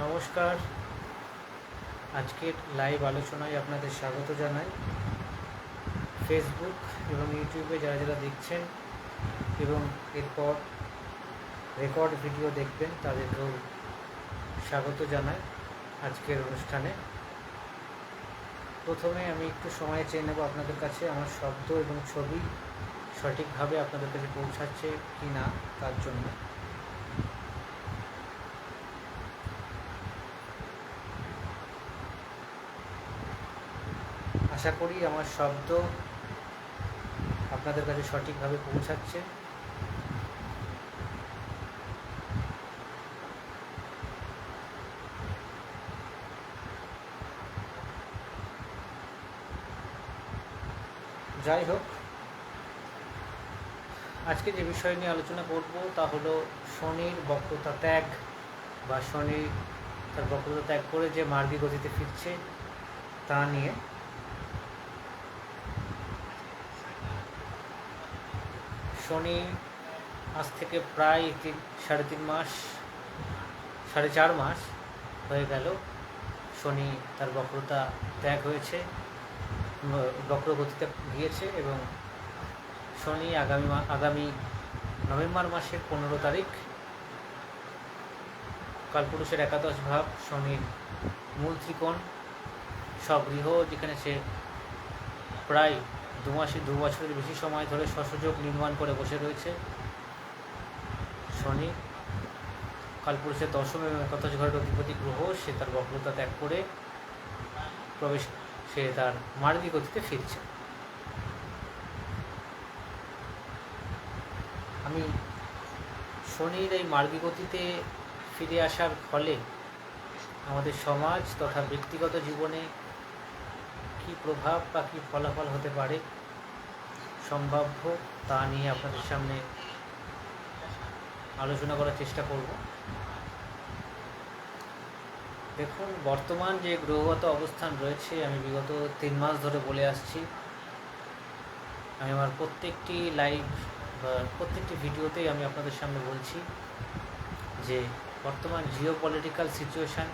নমস্কার। আজকের লাইভ আলোচনায় আপনাদের স্বাগত জানাই। ফেসবুক এবং ইউটিউবে যারা যারা দেখছেন এবং এরপর রেকর্ড ভিডিও দেখবেন, তাদেরকেও স্বাগত জানাই আজকের অনুষ্ঠানে। প্রথমে আমি একটু সময় চেয়ে নেব আপনাদের কাছে, আমার শব্দ এবং ছবি সঠিকভাবে আপনাদের কাছে পৌঁছাচ্ছে কি না তার জন্য। আশা করি আমার শব্দ আপনাদের কাছে সঠিকভাবে পৌঁছাচ্ছে। যাই হোক, আজকে যে বিষয় নিয়ে আলোচনা করব তা হলো শনির বক্রতা ত্যাগ বা শনি তার বক্রতা ত্যাগ করে যে মার্গী গতিতে ফিরছে তা নিয়ে। শনি আজ থেকে প্রায় তিন, সাড়ে তিন মাস, সাড়ে চার মাস হয়ে গেল শনি তার বক্রতা ত্যাগ হয়েছে, বক্রগতিতে গিয়েছে এবং শনি আগামী আগামী নভেম্বর মাসের পনেরো তারিখ কালপুরুষের একাদশ ভাব শনির মূল ত্রিকোণ, স্বগৃহ যেখানে সে প্রায় দু মাসে দু বছরের বেশি সময় ধরে সসযোগ নির্মাণ করে বসে রয়েছে শনি। কালপুরুষের দশম এবং একাদশ ঘরের অধিপতি গ্রহ, সে তার বক্রতা ত্যাগ করে প্রবেশ, সে তার মার্গী গতিতে ফিরছে। আমি শনির এই মার্গী গতিতে ফিরে আসার ফলে আমাদের সমাজ তথা ব্যক্তিগত জীবনে কী প্রভাব বা কী ফলাফল হতে পারে সম্ভাব্য তা নিয়ে আপনাদের সামনে আলোচনা করার চেষ্টা করব। দেখুন, বর্তমান যে গ্রহগত অবস্থান রয়েছে, আমি বিগত তিন মাস ধরে বলে আসছি। আমি আমার প্রত্যেকটি লাইভ প্রত্যেকটি ভিডিওতেই আমি আপনাদের সামনে বলছি যে বর্তমান জিও পলিটিক্যাল সিচুয়েশান,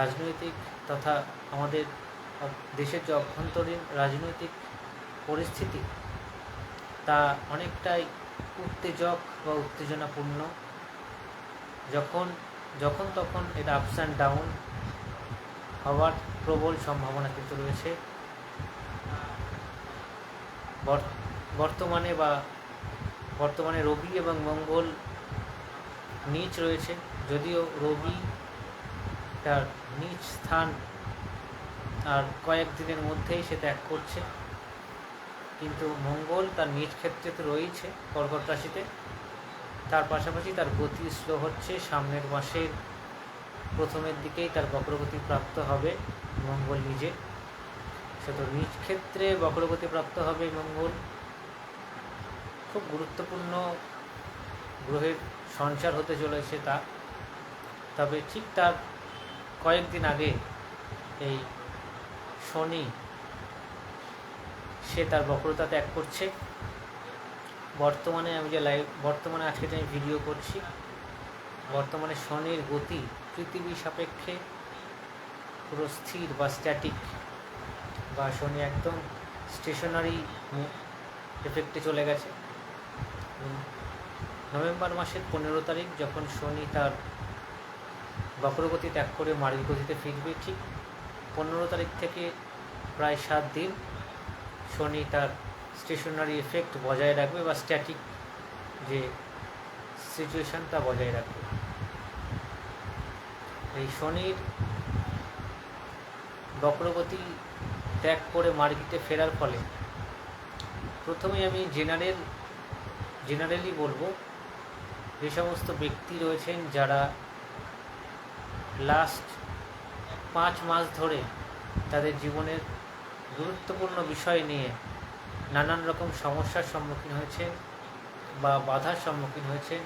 রাজনৈতিক তথা আমাদের দেশের যে অভ্যন্তরীণ রাজনৈতিক পরিস্থিতি, তা অনেকটাই উত্তেজক বা উত্তেজনাপূর্ণ। যখন যখন তখন এটা আপস অ্যান্ড ডাউন হওয়ার প্রবল সম্ভাবনা কিন্তু রয়েছে। বর্তমানে বা বর্তমানে রবি এবং মঙ্গল নিচ রয়েছে, যদিও রবি তার নিচ স্থান আর কয়েকদিনের মধ্যেই সে ত্যাগ করছে। কিন্তু মঙ্গল তার নিজ ক্ষেত্রে তো রয়েছে কর্কট রাশিতে। তার পাশাপাশি তার গতি স্লো হচ্ছে। সামনের মাসের প্রথমের দিকেই তার বক্রগতি প্রাপ্ত হবে মঙ্গল নিজে। সে তো নিজ ক্ষেত্রে বক্রগতি প্রাপ্ত হবে মঙ্গল। খুব গুরুত্বপূর্ণ গ্রহের সঞ্চার হতে চলেছে তা। তবে ঠিক তার কয়েকদিন আগে এই শনি সে তার বক্রতা ত্যাগ করছে। বর্তমানে আমি যে লাইভ বর্তমানে আজকে যে আমি ভিডিও করছি, বর্তমানে শনির গতি পৃথিবী সাপেক্ষে পুরো স্থির বা স্ট্যাটিক বা শনি একদম স্টেশনারি এফেক্টে চলে গেছে। নভেম্বর মাসের পনেরো তারিখ যখন শনি তার বক্রগতি ত্যাগ করে মার্গী গতিতে ফিরবে, ঠিক পনেরো তারিখ থেকে প্রায় সাত দিন শনি তার স্টেশনারি এফেক্ট বজায় রাখবে বা স্ট্যাটিক যে সিচুয়েশান তা বজায় রাখবে। এই শনির বক্রগতি ত্যাগ করে মার্গিতে ফেরার ফলে প্রথমে আমি জেনারেল জেনারেলি বলব, যে সমস্ত ব্যক্তি রয়েছেন যারা লাস্ট পাঁচ মাস ধরে তাদের জীবনের গুরুত্বপূর্ণ বিষয় নিয়ে নানান রকম সমস্যার সম্মুখীন হয়েছে বা বাধার সম্মুখীন হয়েছে।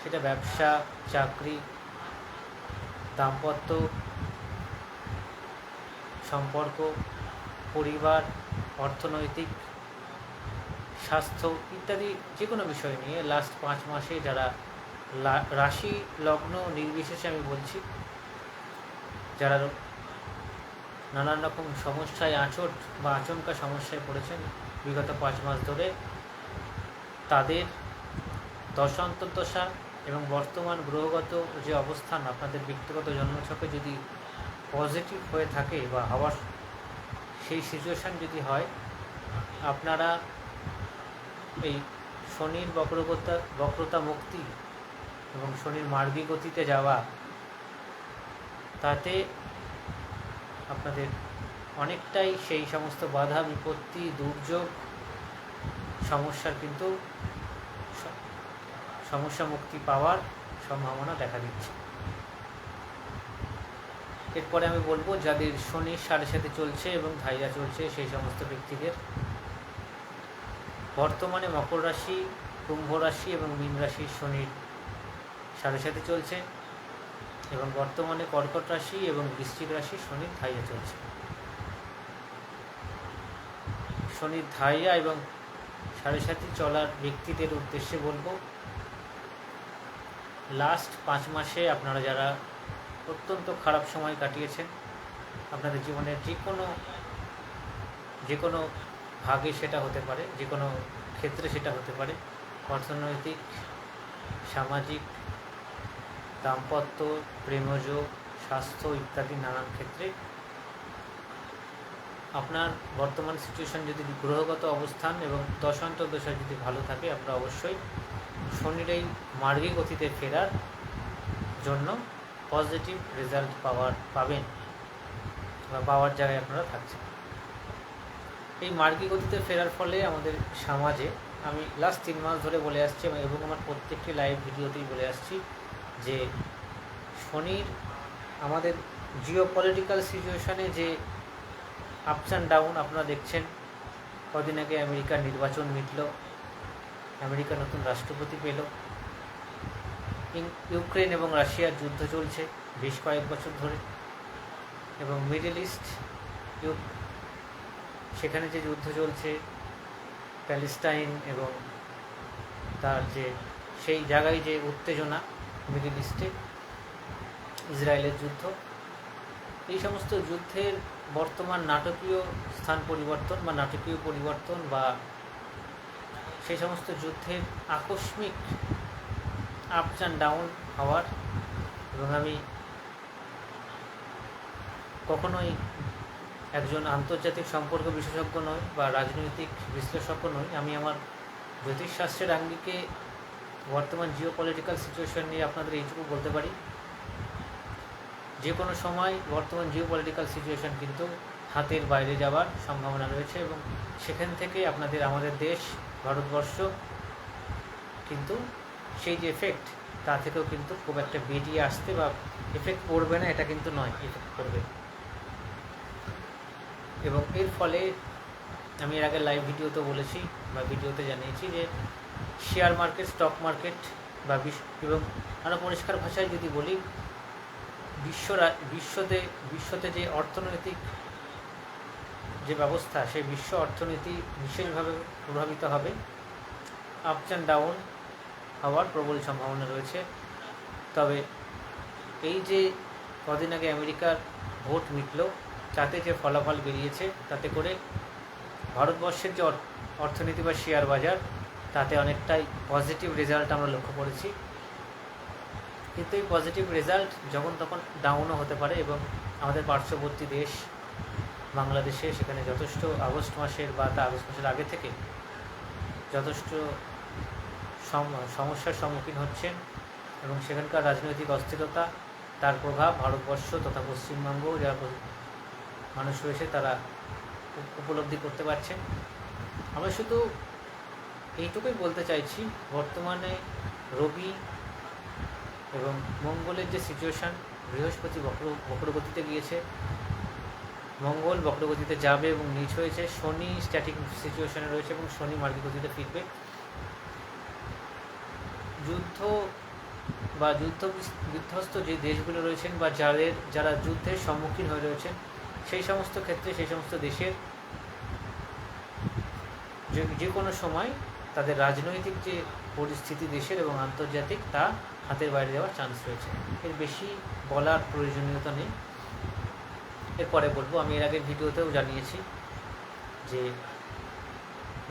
সেটা ব্যবসা, চাকরি, দাম্পত্য সম্পর্ক, পরিবার, অর্থনৈতিক, স্বাস্থ্য ইত্যাদি যে কোনো বিষয় নিয়ে লাস্ট পাঁচ মাসে যারা রাশি, লগ্ন নির্বিশেষে আমি বলছি যারা নানান রকম সমস্যায় আঁচট বা আচমকা সমস্যায় পড়েছেন বিগত পাঁচ মাস ধরে, তাদের দশান্তর্দশা এবং বর্তমান গ্রহগত যে অবস্থান আপনাদের ব্যক্তিগত জন্মছকে যদি পজিটিভ হয়ে থাকে বা হওয়ার সেই সিচুয়েশান যদি হয়, আপনারা এই শনির বক্রগতা বক্রতা মুক্তি এবং শনির মার্গী গতিতে যাওয়া তাতে আপনাদের অনেকটাই সেই সমস্ত বাধা, বিপত্তি, দুর্যোগ, সমস্যার কিন্তু সমস্যা মুক্তি পাওয়ার সম্ভাবনা দেখা দিচ্ছে। এরপরে আমি বলব, যাদের শনির সাড়ে সাথে চলছে এবং ধাইয়া চলছে, সেই সমস্ত ব্যক্তিদের বর্তমানে মকর রাশি, কুম্ভ রাশি এবং মীন রাশির শনির সাড়ে সাথে চলছে। এবং বর্তমানে কর্কট রাশি এবং বৃশ্চিক রাশি শনির ধাইয়া চলছে। শনির ধাইয়া এবং সাড়ে সাথে চলার ব্যক্তিদের উদ্দেশ্যে বলব লাস্ট পাঁচ মাসে আপনারা যারা অত্যন্ত খারাপ সময় কাটিয়েছেন, আপনাদের জীবনের যে কোনো যে কোনো ভাগে সেটা হতে পারে যে কোনো ক্ষেত্রে সেটা হতে পারে, অর্থনৈতিক, সামাজিক দাম্পত্য, প্রেমজ, স্বাস্থ্য ইত্যাদি নানান ক্ষেত্রে। আপনার বর্তমান সিচুয়েশন যদি গ্রহগত অবস্থান এবং দশান্তর দশা যদি ভালো থাকে আপনারা অবশ্যই শনির এই মার্গী গতিতে ফেরার জন্য পজিটিভ রেজাল্ট পাওয়ার, পাবেন বা পাওয়ার জায়গায় আপনারা থাকছেন। এই মার্গী গতিতে ফেরার ফলে আমাদের সমাজে, আমি লাস্ট তিন মাস ধরে বলে আসছি এবং আমার প্রত্যেকটি লাইভ ভিডিওতেই বলে আসছি যে শনির আমাদের জিও পলিটিক্যাল সিচুয়েশানে যে আপস অ্যান্ড ডাউন আপনারা দেখছেন, কদিন আগে আমেরিকার নির্বাচন মিটল আমেরিকা নতুন রাষ্ট্রপতি পেল ইউক্রেন এবং রাশিয়ার যুদ্ধ চলছে বেশ কয়েক বছর ধরে এবং মিডল ইস্ট সেখানে যে যুদ্ধ চলছে, প্যালেস্টাইন এবং তার যে সেই জায়গায় যে উত্তেজনা মিডল ইস্টে, ইসরায়েলের যুদ্ধ। এই সমস্ত যুদ্ধের বর্তমান নাটকীয় স্থান পরিবর্তন বা নাটকীয় পরিবর্তন বা সেই সমস্ত যুদ্ধের আকস্মিক আপস অ্যান্ড ডাউন হওয়ার এবং আমি কখনোই একজন আন্তর্জাতিক সম্পর্ক বিশেষজ্ঞ নই বা রাজনৈতিক বিশ্লেষজ্ঞ নই। আমি আমার জ্যোতিষশাস্ত্রের আঙ্গিকে বর্তমান জিও পলিটিক্যাল সিচুয়েশন নিয়ে আপনাদের এইটুকু বলতে পারি। যে কোনো সময় বর্তমান জিও পলিটিক্যাল সিচুয়েশন কিন্তু হাতের বাইরে যাওয়ার সম্ভাবনা রয়েছে এবং সেখান থেকে আপনাদের আমাদের দেশ, ভারতবর্ষ কিন্তু সেই যে এফেক্ট তা থেকেও কিন্তু খুব একটা বেরিয়ে আসতে বা এফেক্ট পড়বে না, এটা কিন্তু নয় এফেক্ট পড়বে। এবং এর ফলে আমি এর আগে লাইভ ভিডিওতে বলেছি, বা ভিডিওতে জানিয়েছি যে শেয়ার মার্কেট স্টক মার্কেট বা বিশ্ব এবং আরও পরিষ্কার ভাষায় যদি বলি, বিশ্ব বিশ্বতে বিশ্বতে যে অর্থনৈতিক যে ব্যবস্থা, সেই বিশ্ব অর্থনীতি বিশেষভাবে প্রভাবিত হবে। আপস অ্যান্ড ডাউন হওয়ার প্রবল সম্ভাবনা রয়েছে। তবে এই যে কদিন আগে আমেরিকার ভোট মিটল, তাতে যে ফলাফল বেরিয়েছে, তাতে করে ভারতবর্ষের যে অর- অর্থনীতি বা শেয়ার বাজার, তাতে অনেকটাই পজিটিভ রেজাল্ট আমরা লক্ষ্য করেছি। কিন্তু এই পজিটিভ রেজাল্ট যখন তখন ডাউনও হতে পারে এবং আমাদের পার্শ্ববর্তী দেশ, বাংলাদেশে সেখানে যথেষ্ট আগস্ট মাসের বা তা আগস্ট মাসের আগে থেকে যথেষ্ট সমস্যার সম্মুখীন হচ্ছেন এবং সেখানকার রাজনৈতিক অস্থিরতা, তার প্রভাব ভারতবর্ষ তথা পশ্চিমবঙ্গ যারা মানুষ রয়েছে তারা উপলব্ধি করতে পারছেন আমরা শুধু এইটুকুই বলতে চাইছি, বর্তমানে রবি এবং মঙ্গলের যে সিচুয়েশান বৃহস্পতি বক্র বক্রগতিতে গিয়েছে। মঙ্গল বক্রগতিতে যাবে এবং নিচ হয়েছে। শনি স্ট্যাটিক সিচুয়েশনে রয়েছে এবং শনি মার্গী গতিতে ফিরবে। যুদ্ধ বা যুদ্ধ বিস- বিধ্বস্ত যে দেশগুলো রয়েছেন বা যাদের যারা যুদ্ধের সম্মুখীন হয়ে রয়েছেন সেই সমস্ত ক্ষেত্রে, সেই সমস্ত দেশের যে যে কোনো সময় তাদের রাজনৈতিক যে পরিস্থিতি দেশের এবং আন্তর্জাতিক, তা হাতের বাইরে যাওয়ার চান্স রয়েছে। এর বেশি বলার প্রয়োজনীয়তা নেই। এরপরে বলব, আমি এর আগের ভিডিওতেও জানিয়েছি যে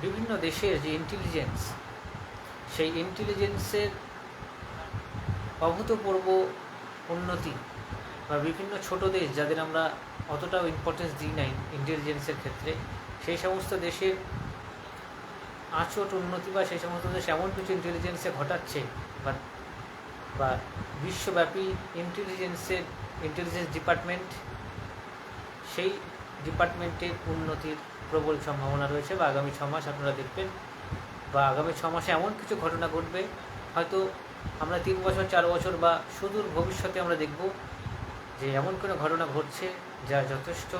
বিভিন্ন দেশের যে ইন্টেলিজেন্স সেই ইন্টেলিজেন্সের অভূতপূর্ব উন্নতি বা বিভিন্ন ছোট দেশ যাদের আমরা অতটাও ইম্পর্টেন্স দিই নাই ইন্টেলিজেন্সের ক্ষেত্রে, সেই সমস্ত দেশের আঁচট উন্নতি বা সেই সমস্ত দেশ এমন কিছু ইন্টেলিজেন্সে ঘটাচ্ছে বা বা বিশ্বব্যাপী ইন্টেলিজেন্সের ইন্টেলিজেন্স ডিপার্টমেন্ট সেই ডিপার্টমেন্টের উন্নতির প্রবল সম্ভাবনা রয়েছে বা আগামী ছ মাস আপনারা দেখবেন বা আগামী ছ মাসে এমন কিছু ঘটনা ঘটবে, হয়তো আমরা তিন বছর, চার বছর বা সুদূর ভবিষ্যতে আমরা দেখব যে এমন কোনো ঘটনা ঘটছে যা যথেষ্ট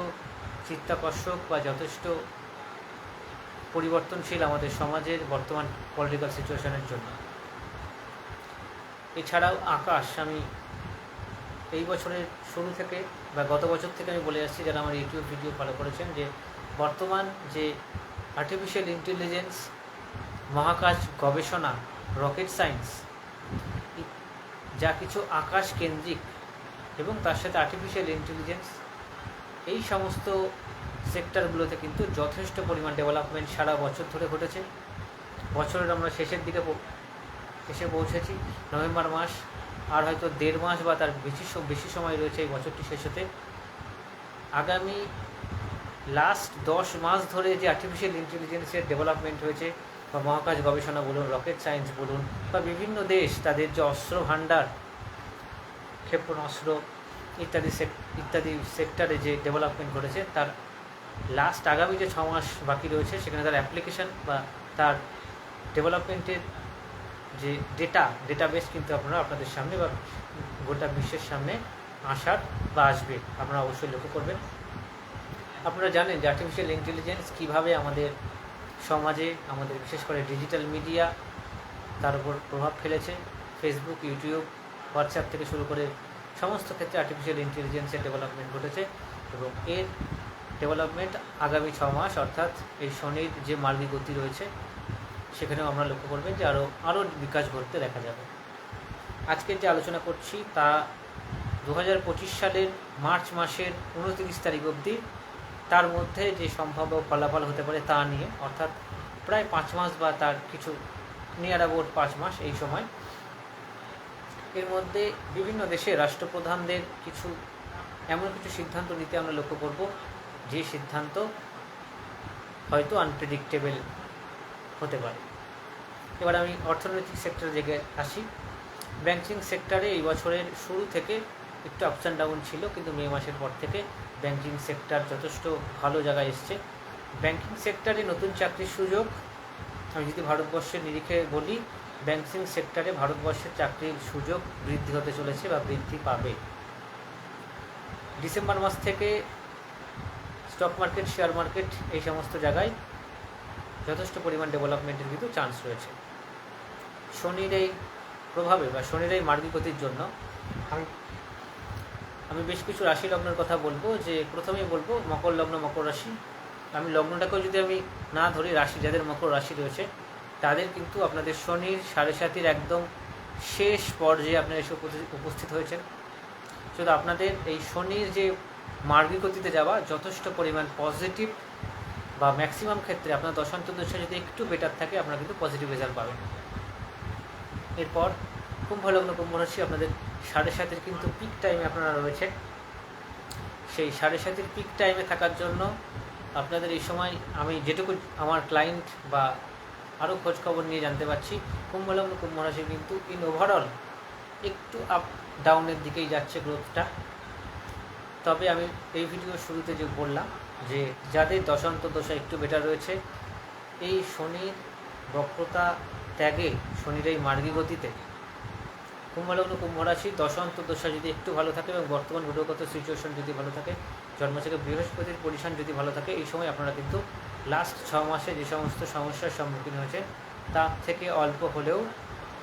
চিত্তাকর্ষক বা যথেষ্ট পরিবর্তনশীল আমাদের সমাজের বর্তমান পলিটিক্যাল সিচুয়েশনের জন্য। এছাড়াও আকাশ, আমি এই বছরের শুরু থেকে বা গত বছর থেকে আমি বলে আসছি, যারা আমার ইউটিউব ভিডিও ফলো করেছেন, যে বর্তমান যে আর্টিফিশিয়াল ইন্টেলিজেন্স মহাকাশ গবেষণা রকেট সায়েন্স যা কিছু আকাশ কেন্দ্রিক এবং তার সাথে আর্টিফিশিয়াল ইন্টেলিজেন্স এই সমস্ত সেক্টরগুলোতে কিন্তু যথেষ্ট পরিমাণ ডেভেলপমেন্ট সারা বছর ধরে ঘটেছে। বছরের আমরা শেষের দিকে এসে পৌঁছেছি। নভেম্বর মাস, আর হয়তো দেড় মাস বা তার বেশি বেশি সময় রয়েছে এই বছরটি শেষ হতে। আগামী লাস্ট দশ মাস ধরে যে আর্টিফিশিয়াল ইন্টেলিজেন্সের ডেভেলপমেন্ট হয়েছে, বা মহাকাশ গবেষণা বলুন রকেট সায়েন্স বলুন, বা বিভিন্ন দেশ, তাদের যে অস্ত্র ভাণ্ডার ক্ষেপণাস্ত্র ইত্যাদি ইত্যাদি সেক্টরে যে ডেভেলপমেন্ট ঘটেছে, তার লাস্ট আগামী যে ছ মাস বাকি রয়েছে, সেখানে তার অ্যাপ্লিকেশন বা তার ডেভেলপমেন্টের যে ডেটা ডেটাবেস কিন্তু আপনারা আপনাদের সামনে বা গোটা বিশ্বের সামনে আসার বা আসবে। আপনারা অবশ্যই লক্ষ্য করবেন। আপনারা জানেন যে আর্টিফিশিয়াল ইন্টেলিজেন্স কীভাবে আমাদের সমাজে, আমাদের বিশেষ করে ডিজিটাল মিডিয়া তার উপর প্রভাব ফেলেছে। ফেসবুক ইউটিউব হোয়াটসঅ্যাপ থেকে শুরু করে সমস্ত ক্ষেত্রে আর্টিফিশিয়াল ইন্টেলিজেন্সের ডেভেলপমেন্ট ঘটেছে এবং এর ডেভেলপমেন্ট আগামী ছ মাস, অর্থাৎ এই শনির যে মার্গী গতি রয়েছে, সেখানেও আমরা লক্ষ্য করবেন যে আরও আরও বিকাশ ঘটতে দেখা যাবে। আজকের যে আলোচনা করছি তা দু হাজার পঁচিশ সালের মার্চ মাসের উনত্রিশ তারিখ অবধি, তার মধ্যে যে সম্ভাব্য ফলাফল হতে পারে তা নিয়ে, অর্থাৎ প্রায় পাঁচ মাস বা তার কিছু নিয়ার অ্যাবাউট পাঁচ মাস এই সময়। এর মধ্যে বিভিন্ন দেশে রাষ্ট্রপ্রধানদের কিছু, এমন কিছু সিদ্ধান্ত নিতে আমরা লক্ষ্য করব, যে সিদ্ধান্ত হয়তো আনপ্রেডিক্টেবল হতে পারে। এবার আমি অর্থনৈতিক সেক্টরে জেগে আসি। ব্যাংকিং সেক্টরে এই বছরের শুরু থেকে একটু আপস অ্যান্ড ডাউন ছিল, কিন্তু মে মাসের পর থেকে ব্যাংকিং সেক্টর যথেষ্ট ভালো জায়গায় এসছে। ব্যাংকিং সেক্টরে নতুন চাকরির সুযোগ, আমি যদি ভারতবর্ষের নিরিখে বলি ব্যাংকিং সেক্টরে ভারতবর্ষের চাকরির সুযোগ বৃদ্ধি হতে চলেছে বা বৃদ্ধি পাবে। ডিসেম্বর মাস থেকে স্টক মার্কেট শেয়ার মার্কেট এই সমস্ত জায়গায় যথেষ্ট পরিমাণ ডেভেলপমেন্টের কিন্তু চান্স রয়েছে। শনির এই প্রভাবে বা শনির এই মার্গী গতির জন্য আমি আমি বেশ কিছু রাশি লগ্নের কথা বলব যে প্রথমেই বলব মকর লগ্ন, মকর রাশি। আমি লগ্নটাকেও যদি আমি না ধরি, রাশি যাদের মকর রাশি রয়েছে তাদের কিন্তু আপনাদের শনির সাড়ে সাতির একদম শেষ পর্যায়ে আপনারা এসে উপস্থিত- হয়েছেন। শুধু আপনাদের এই শনির যে মার্গী গতিতে যাওয়া যথেষ্ট পরিমাণ পজিটিভ বা ম্যাক্সিমাম ক্ষেত্রে আপনার দশান্ত দশা যদি একটু বেটার থাকে, আপনারা কিন্তু পজিটিভ রেজাল্ট পাবেন। এরপর কুম্ভ লগ্ন কুম্ভ রাশি আপনাদের সাড়ে সাতের কিন্তু পিক টাইমে আপনারা রয়েছে সেই সাড়ে সাতের পিক টাইমে থাকার জন্য আপনাদের এই সময় আমি যেটুকু আমার ক্লায়েন্ট বা আরও খোঁজখবর নিয়ে জানতে পারছি। কুম্ভ লগ্ন কুম্ভ রাশি কিন্তু ইন ওভারঅল একটু আপ ডাউনের দিকেই যাচ্ছে গ্রোথটা তবে আমি এই ভিডিও শুরুতে যে বললাম যে যাদের দশান্ত দশা একটু বেটার রয়েছে, এই শনির বক্রতা ত্যাগে শনির এই মার্গী গতিতে কুম্ভলগ্ন কুম্ভ রাশি দশান্ত দশা যদি একটু ভালো থাকে এবং বর্তমান গ্রহগত সিচুয়েশন যদি ভালো থাকে জন্মচাকে বৃহস্পতির পজিশন যদি ভালো থাকে, এই সময় আপনারা কিন্তু লাস্ট ছ মাসে যে সমস্ত সমস্যার সম্মুখীন হয়েছে তার থেকে অল্প হলেও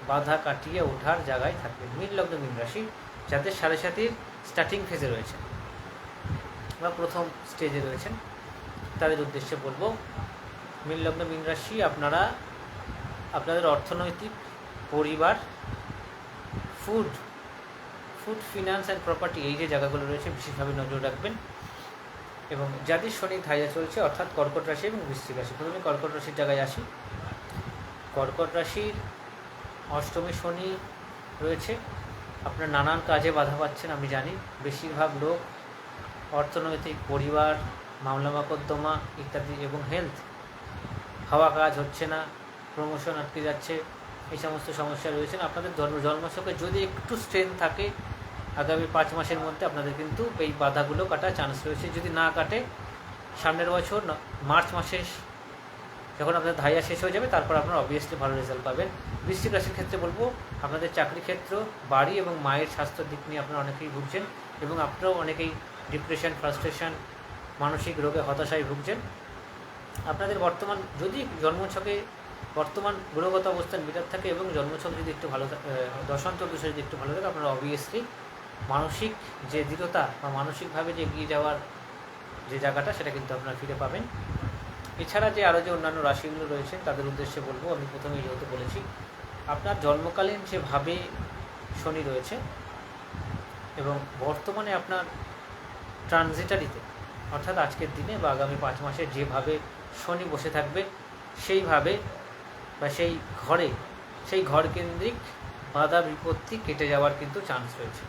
বাধা কাটিয়ে ওঠার জায়গায় থাকবে মীন লগ্ন, মীন রাশি, যাদের সাড়ে সাতির স্টার্টিং ফেজে রয়েছে বা প্রথম স্টেজে রয়েছেন, তাদের উদ্দেশ্যে বলব, মীন লগ্ন, মীন রাশি আপনারা, আপনাদের অর্থনৈতিক, পরিবার food food finance and property এই যে জায়গাগুলো রয়েছে, বিশেষভাবে নজর রাখবেন। এবং যাদের শনি ধাইয়া চলছে, অর্থাৎ কর্কট রাশি এবং বৃশ্চিক রাশি। প্রথমে কর্কট রাশির জায়গায় আসি। কর্কট রাশির অষ্টমী শনি রয়েছে। আপনার নানান কাজে বাধা পাচ্ছেন, আমি জানি। বেশিরভাগ লোক অর্থনৈতিক, পরিবার, মামলা মোকদ্দমা ইত্যাদি এবং হেলথ হাওয়া কাজ হচ্ছে না প্রমোশন আটকে যাচ্ছে। এই সমস্ত সমস্যা রয়েছে। আপনাদের ধর্ম জন্মছকে যদি একটু স্ট্রেন থাকে, আগামী পাঁচ মাসের মধ্যে আপনাদের কিন্তু এই বাধাগুলো কাটার চান্স রয়েছে। যদি না কাটে, সামনের বছর মার্চ মাসে যখন আপনাদের ধাইয়া শেষ হয়ে যাবে, তারপর আপনারা অবভিয়াসলি ভালো রেজাল্ট পাবেন। বৃশ্চিক রাশির ক্ষেত্রে বলব, আপনাদের চাকরি ক্ষেত্র, বাড়ি এবং মায়ের স্বাস্থ্যের দিক নিয়ে আপনারা অনেকেই ভুগছেন এবং আপনারাও অনেকেই ডিপ্রেশন ফ্রাস্ট্রেশন মানসিক রোগে হতাশায় ভুগছেন। আপনাদের বর্তমান যদি জন্মছকে বর্তমান গ্রহগত অবস্থান বিরাট থাকে এবং জন্মছক যদি একটু ভালো থা- আহ, দশান্ত বিষয় যদি একটু ভালো থাকে আপনারা অবভিয়াসলি মানসিক যে দৃঢ়তা বা মানসিকভাবে যে এগিয়ে যাওয়ার যে জায়গাটা সেটা কিন্তু আপনারা ফিরে পাবেন। এছাড়া যে আরও যে অন্যান্য রাশিগুলো রয়েছে তাদের উদ্দেশ্যে বলব আমি প্রথমেই যেহেতু বলেছি আপনার জন্মকালীন যেভাবে শনি রয়েছে এবং বর্তমানে আপনার ট্রানজিটারিতে অর্থাৎ আজকের দিনে বা আগামী পাঁচ মাসে যেভাবে শনি বসে থাকবে সেইভাবে বা সেই ঘরে, সেই ঘর কেন্দ্রিক বাধা বিপত্তি কেটে যাওয়ার কিন্তু চান্স রয়েছে।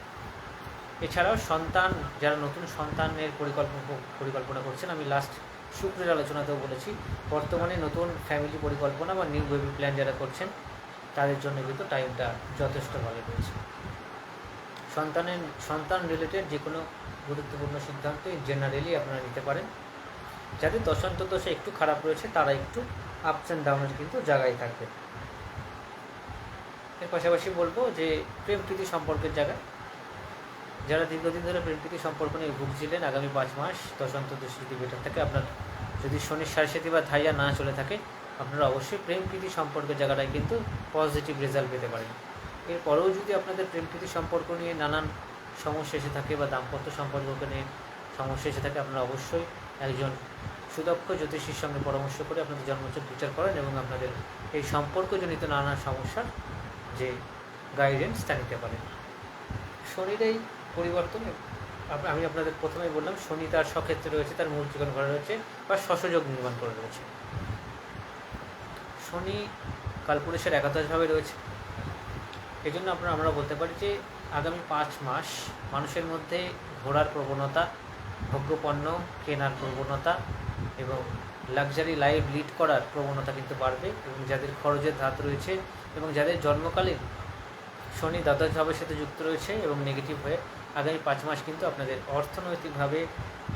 এছাড়াও সন্তান, যারা নতুন সন্তানের পরিকল্পনা পরিকল্পনা করছেন, আমি লাস্ট শুক্রের আলোচনাতেও বলেছি, বর্তমানে নতুন ফ্যামিলি পরিকল্পনা বা নিউ বেবি প্ল্যান যারা করছেন, তাদের জন্য কিন্তু টাইমটা যথেষ্ট ভালো রয়েছে। সন্তানের, সন্তান রিলেটেড যে কোনো গুরুত্বপূর্ণ সিদ্ধান্ত জেনারেলি আপনারা নিতে পারেন। যাদের দশান্ত দশা একটু খারাপ রয়েছে, তারা একটু আপস অ্যান্ড ডাউনের কিন্তু জায়গায় থাকবে। এর পাশাপাশি বলব যে প্রেম প্রীতি সম্পর্কের জায়গায় যারা দীর্ঘদিন ধরে প্রেম প্রীতি সম্পর্ক নিয়ে ভুগছিলেন, আগামী পাঁচ মাস দশান্ত দশা যদি বেটার থাকে। আপনার যদি শনির সারসাথী বা ধাইয়া না চলে থাকে, আপনারা অবশ্যই প্রেম প্রীতি সম্পর্কের জায়গাটায় কিন্তু পজিটিভ রেজাল্ট পেতে পারেন। এরপরেও যদি আপনাদের প্রেম প্রীতি সম্পর্ক নিয়ে নানান সমস্যা এসে থাকে বা দাম্পত্য সম্পর্ককে নিয়ে সমস্যা এসে থাকে, আপনারা অবশ্যই একজন সুদক্ষ জ্যোতিষীর সঙ্গে পরামর্শ করে আপনাদের জন্মচক বিচার করেন এবং আপনাদের এই সম্পর্কজনিত নানা সমস্যার যে গাইডেন্স তা নিতে পারেন। শনির এই পরিবর্তন আমি আপনাদের প্রথমেই বললাম, শনি তার স্বক্ষেত্রে রয়েছে, তার মূল জীবন ঘরে রয়েছে বা শশযোগ নির্মাণ করে রয়েছে। শনি কালপুরুষের একাদশভাবে রয়েছে। এই জন্য আপনারা, আমরা বলতে পারি যে আগামী পাঁচ মাস মানুষের মধ্যে ঘোরার প্রবণতা, ভোগ্যপণ্য, কেনার প্রবণতা এবং লাক্সারি লাইফ লিড করার প্রবণতা কিন্তু বাড়বে এবং যাদের খরচের ধাত রয়েছে এবং যাদের জন্মকালীন শনি দ্বাদশ ভাবের সাথে যুক্ত রয়েছে এবং নেগেটিভ হয়ে আগামী পাঁচ মাস কিন্তু আপনাদের অর্থনৈতিকভাবে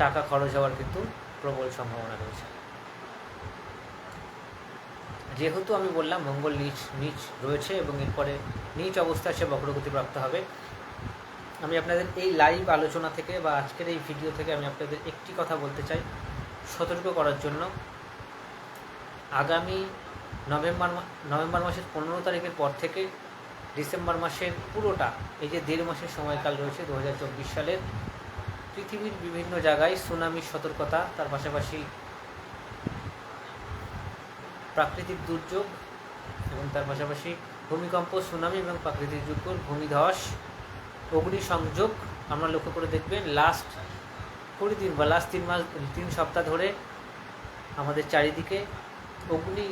টাকা খরচ হওয়ার কিন্তু প্রবল সম্ভাবনা রয়েছে। যেহেতু আমি বললাম মঙ্গল নিচ নিচ রয়েছে এবং এরপরে নিচ অবস্থায় সে বক্রগতি প্রাপ্ত হবে, আমি আপনাদের এই লাইভ আলোচনা থেকে বা আজকের এই ভিডিও থেকে আমি আপনাদের একটি কথা বলতে চাই। সতর্ক করার জন্য আগামী নভেম্বর নভেম্বর মাসের পনেরো তারিখের পর থেকে ডিসেম্বর মাসের পুরোটা, এই যে দেড় মাসের সময়কাল রয়েছে দু হাজার চব্বিশ সালের, পৃথিবীর বিভিন্ন জায়গায় সুনামির সতর্কতা, তার পাশাপাশি প্রাকৃতিক দুর্যোগ এবং তার পাশাপাশি ভূমিকম্প, সুনামি এবং প্রাকৃতিক দুর্যোগ, ভূমিধস, অগ্নিসংযোগ, আমরা লক্ষ্য করে দেখবেন লাস্ট কুড়ি দিন বা লাস্ট তিন মাস, তিন সপ্তাহ ধরে আমাদের চারিদিকে অগ্নি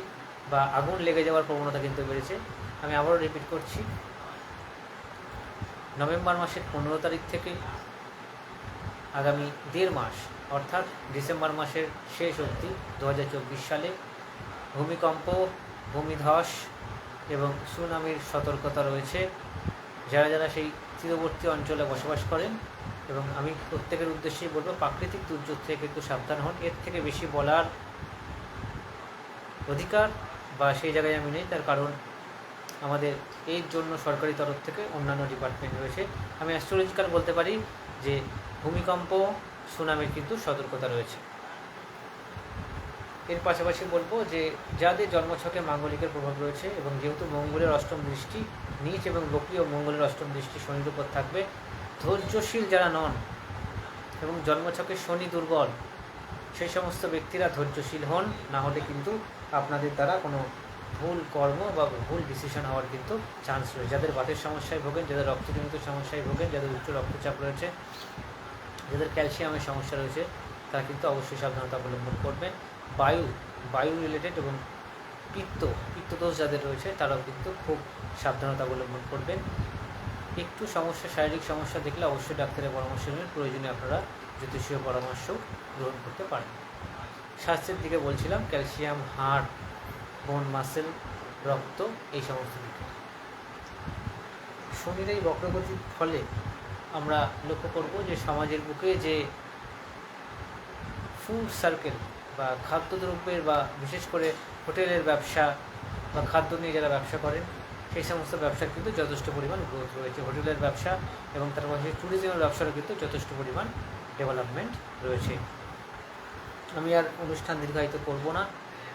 বা আগুন লেগে যাওয়ার প্রবণতা কিন্তু বেড়েছে। আমি আবারও রিপিট করছি। নভেম্বর মাসের পনেরো তারিখ থেকে আগামী দেড় মাস, অর্থাৎ ডিসেম্বর মাসের শেষ অবধি দু হাজার চব্বিশ সালে ভূমিকম্প, ভূমিধস এবং সুনামির সতর্কতা রয়েছে। যারা যারা সেই তীরবর্তী অঞ্চলে বসবাস করেন এবং আমি প্রত্যেকের উদ্দেশ্যেই বলব, প্রাকৃতিক দুর্যোগ থেকে একটু সাবধান হন। এর থেকে বেশি বলার অধিকার বা সেই জায়গায় আমি নেই। তার কারণ আমাদের এর জন্য সরকারি তরফ থেকে অন্যান্য ডিপার্টমেন্ট রয়েছে। আমি অ্যাস্ট্রোলজিক্যাল বলতে পারি যে ভূমিকম্প সুনামির কিন্তু সতর্কতা রয়েছে। এর পাশাপাশি বলব যে যাদের জন্মছকে মাঙ্গলিকের প্রভাব রয়েছে এবং যেহেতু মঙ্গলের অষ্টম দৃষ্টি, নিচ এবং বক্রীয় মঙ্গলের অষ্টম দৃষ্টি শনির উপর থাকবে ধৈর্যশীল যারা নন এবং জন্মছকে শনি দুর্বল, সেই সমস্ত ব্যক্তিরা ধৈর্যশীল হন, না হলে কিন্তু আপনাদের দ্বারা কোনো ভুল কর্ম বা ভুল ডিসিশন হওয়ার কিন্তু চান্স রয়েছে। যাদের বাতের সমস্যায় ভোগেন, যাদের রক্তজনিত সমস্যায় ভোগেন, যাদের উচ্চ রক্তচাপ রয়েছে, যাদের ক্যালসিয়ামের সমস্যা রয়েছে, তারা কিন্তু অবশ্যই সাবধানতা অবলম্বন করবেন। বায়ু বায়ু রিলেটেড এবং পিত্ত, পিত্তদোষ যাদের রয়েছে, তারাও কিন্তু খুব সাবধানতা অবলম্বন করবেন। একটু সমস্যা, শারীরিক সমস্যা দেখলে অবশ্যই ডাক্তারের পরামর্শ নেবেন। প্রয়োজনে আপনারা জ্যোতিষীয় পরামর্শ গ্রহণ করতে পারেন। স্বাস্থ্যের দিকে বলছিলাম, ক্যালসিয়াম, হাড় বোন মাসেল রক্ত, এই সমস্ত দিকে। শনির এই বক্রগতির ফলে আমরা লক্ষ্য করব যে সমাজের বুকে যে ফুড সার্কেল বা খাদ্যদ্রব্যের বা বিশেষ করে হোটেলের ব্যবসা বা খাদ্য নিয়ে যারা ব্যবসা করেন সেই সমস্ত ব্যবসার কিন্তু যথেষ্ট পরিমাণ গ্রোথ রয়েছে। হোটেলের ব্যবসা এবং তার পাশে ট্যুরিজমের ব্যবসারও কিন্তু যথেষ্ট পরিমাণ ডেভেলপমেন্ট রয়েছে। আমি আর অনুষ্ঠান দীর্ঘায়িত করব না।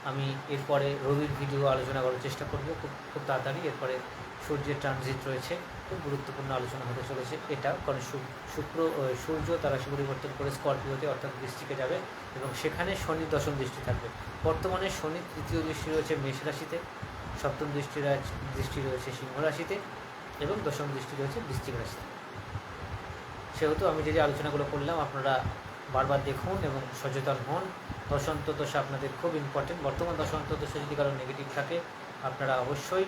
আমি এরপরে রবির ভিডিও আলোচনা করার চেষ্টা করব। খুব খুব তাড়াতাড়ি এরপরে সূর্যের ট্রানজিট রয়েছে। খুব গুরুত্বপূর্ণ আলোচনা হতে চলেছে। এটা কারণ শুক্র সূর্য তারা পরিবর্তন করে স্করপিওতে অর্থাৎ দৃষ্টিকে যাবে এবং সেখানে শনি দশম দৃষ্টি থাকবে। বর্তমানে শনির তৃতীয় দৃষ্টি রয়েছে মেষ রাশিতে। সপ্তম দৃষ্টি দৃষ্টি রয়েছে সিংহ রাশিতে এবং দশম দৃষ্টি রয়েছে বৃশ্চিক রাশিতে। সেহেতু আমি যে যে আলোচনাগুলো করলাম, আপনারা বারবার দেখুন এবং সচেতন হন। দশন্ত দশা আপনাদের খুব ইম্পর্টেন্ট বর্তমান দশন্ত দশা যদি কারও নেগেটিভ থাকে, আপনারা অবশ্যই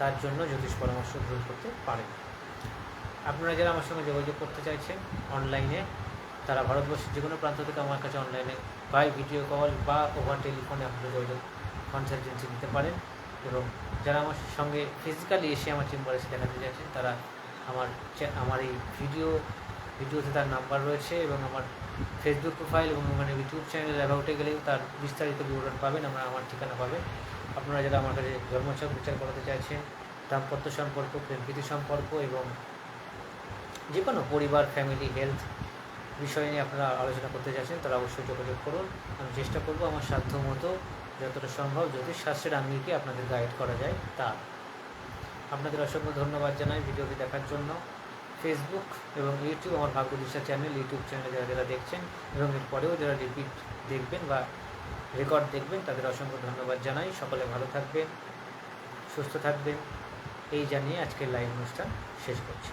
তার জন্য জ্যোতিষ পরামর্শ গ্রহণ করতে পারেন। আপনারা যারা আমার সঙ্গে যোগাযোগ করতে চাইছেন অনলাইনে তারা ভারতবর্ষের যে কোনো প্রান্ত থেকে আমার কাছে অনলাইনে বাই ভিডিও কল বা ওভার টেলিফোনে আপনারা যোগাযোগ কনসালটেন্সি নিতে পারেন। এবং যারা আমার সঙ্গে ফিজিক্যালি এসে আমার চেম্বারে দেখাতে চাইছেন তারা আমার আমার এই ভিডিও ভিডিওতে তার নাম্বার রয়েছে এবং আমার ফেসবুক প্রোফাইল এবং মানে ইউটিউব চ্যানেল অ্যাবাউটে গেলেও তার বিস্তারিত বিবরণ পাবেন, আমরা আমার ঠিকানা পাবেন। আপনারা যারা আমার কাছে জন্মছক বিচার করাতে চাইছেন, দাম্পত্য সম্পর্ক প্রেমপ্রীতি সম্পর্ক এবং যে কোনো পরিবার ফ্যামিলি হেলথ বিষয় নিয়ে আপনারা আলোচনা করতে চাইছেন, তারা অবশ্যই যোগাযোগ করুন। আমি চেষ্টা করব আমার সাধ্য মতো যতটা সম্ভব যদি শাস্ত্রের আঙ্গিকে আপনাদের গাইড করা যায়, তা। আপনাদের অসংখ্য ধন্যবাদ জানাই ভিডিওটি দেখার জন্য। ফেসবুক এবং ইউটিউব আমার ভাগ্য দিশা চ্যানেল ইউটিউব চ্যানেলে যারা যারা দেখছেন এবং এরপরেও যারা রিপিট দেখবেন বা রেকর্ড দেখবেন, তাদের অসংখ্য ধন্যবাদ জানাই। সকলে ভালো থাকবেন, সুস্থ থাকবেন। এই জানিয়ে আজকের লাইভ অনুষ্ঠান শেষ করছি।